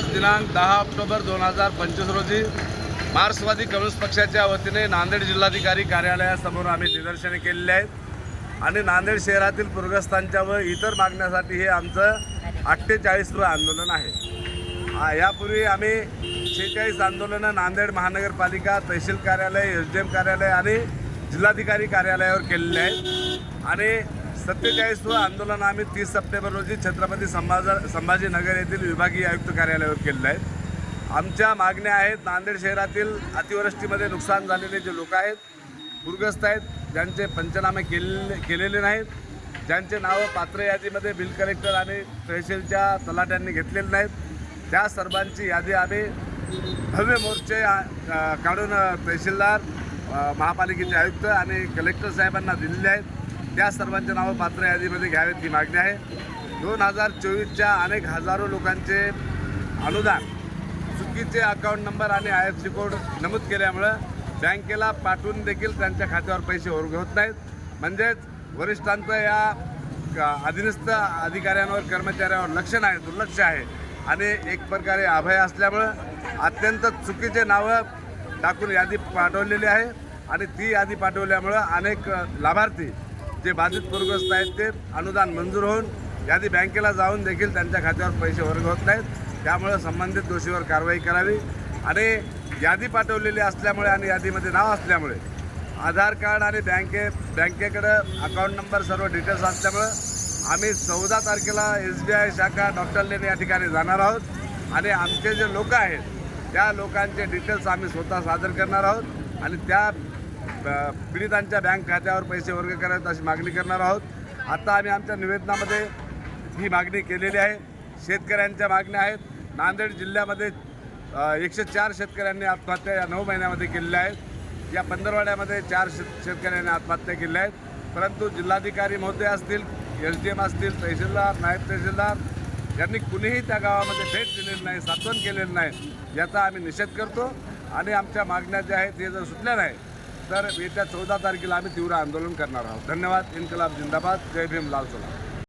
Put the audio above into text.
आज दिनांक दहा ऑक्टोबर दोन हजार पंचवीस रोजी मार्क्सवादी कम्युनिस्ट पक्षाच्या वतीने नांदेड जिल्हाधिकारी कार्यालयासमोर आम्ही निदर्शने केलेली आहेत. आणि नांदेड शहरातील पूरग्रस्तांच्या व इतर मागण्यासाठी हे आमचं अठ्ठेचाळीसवं आंदोलन आहे. यापूर्वी आम्ही शेहेचाळीस आंदोलनं नांदेड महानगरपालिका तहसील कार्यालय एस डी एम कार्यालय आणि जिल्हाधिकारी कार्यालयावर केलेले आहेत. आणि सत्तेचाळीसवं आंदोलन आम्ही तीस सप्टेंबर रोजी छत्रपती संभाजा संभाजीनगर येथील विभागीय आयुक्त कार्यालयावर केलेलं आहे. आमच्या मागण्या आहेत नांदेड शहरातील अतिवृष्टीमध्ये नुकसान झालेले जे लोक आहेत पूरग्रस्त आहेत ज्यांचे पंचनामे केलेले केलेले नाहीत ज्यांचे नावं पात्र यादीमध्ये बिल कलेक्टर आणि तहसीलच्या तलाट्यांनी घेतलेले नाहीत. त्या सर्वांची यादी आम्ही भव्य मोर्चे काढून तहसीलदार महापालिकेचे आयुक्त आणि कलेक्टर साहेबांना दिलेले आहेत. त्या सर्वांचे नावं पात्र यादीमध्ये घ्यावेत ही मागणी आहे. दोन हजार चोवीसच्या अनेक हजारो लोकांचे अनुदान चुकीचे अकाउंट नंबर आणि आय एफ सी कोड नमूद केल्यामुळं बँकेला पाठवून देखील त्यांच्या खात्यावर पैसे वर्ग होत नाहीत. म्हणजेच वरिष्ठांचं या क- अधीनस्थ अधिकाऱ्यांवर कर्मचाऱ्यांवर लक्ष नाही दुर्लक्ष आहे. आणि एक प्रकारे अभय असल्यामुळं अत्यंत चुकीचे नावं टाकून यादी पाठवलेली आहे. आणि ती यादी पाठवल्यामुळं अनेक लाभार्थी जे बाधित पूरग्रस्त आहेत ते अनुदान मंजूर होऊन यादी बँकेला जाऊन देखील त्यांच्या खात्यावर पैसे वर्ग होत नाहीत. त्यामुळं संबंधित दोषीवर कारवाई करावी. आणि यादी पाठवलेली असल्यामुळे आणि यादीमध्ये नाव असल्यामुळे आधार कार्ड आणि बँके बँकेकडं अकाउंट नंबर सर्व डिटेल्स असल्यामुळं आम्ही चौदा तारखेला एस बी आय शाखा डॉक्टर लेन या ठिकाणी जाणार आहोत. आणि आमचे जे लोक आहेत त्या लोकांचे डिटेल्स आम्ही स्वतः सादर करणार आहोत. आणि त्या पीडितांच्या बँक खात्यावर पैसे वर्ग करावेत अशी मागणी करणार आहोत. आता आम्ही आमच्या निवेदनामध्ये ही मागणी केलेली आहे. शेतकऱ्यांच्या मागण्या आहेत. नांदेड जिल्ह्यामध्ये एकशे चार शेतकऱ्यांनी आत्महत्या या नऊ महिन्यामध्ये केलेल्या आहेत. या पंधरवाड्यामध्ये चार शेत शेतकऱ्यांनी आत्महत्या केल्या आहेत. परंतु जिल्हाधिकारी महोदय असतील एस डी एम असतील तहसीलदार नायब तहसीलदार यांनी कुणीही त्या गावामध्ये भेट दिलेली नाही सात्वन केलेलं नाही याचा आम्ही निषेध करतो. आणि आमच्या मागण्या ज्या आहेत हे जर सुटल्या नाही तर येत्या चौदा तारखेला आम्ही तीव्र आंदोलन करणार आहोत. धन्यवाद. इन्कलाब जिंदाबाद. जय भीम लाल सलाम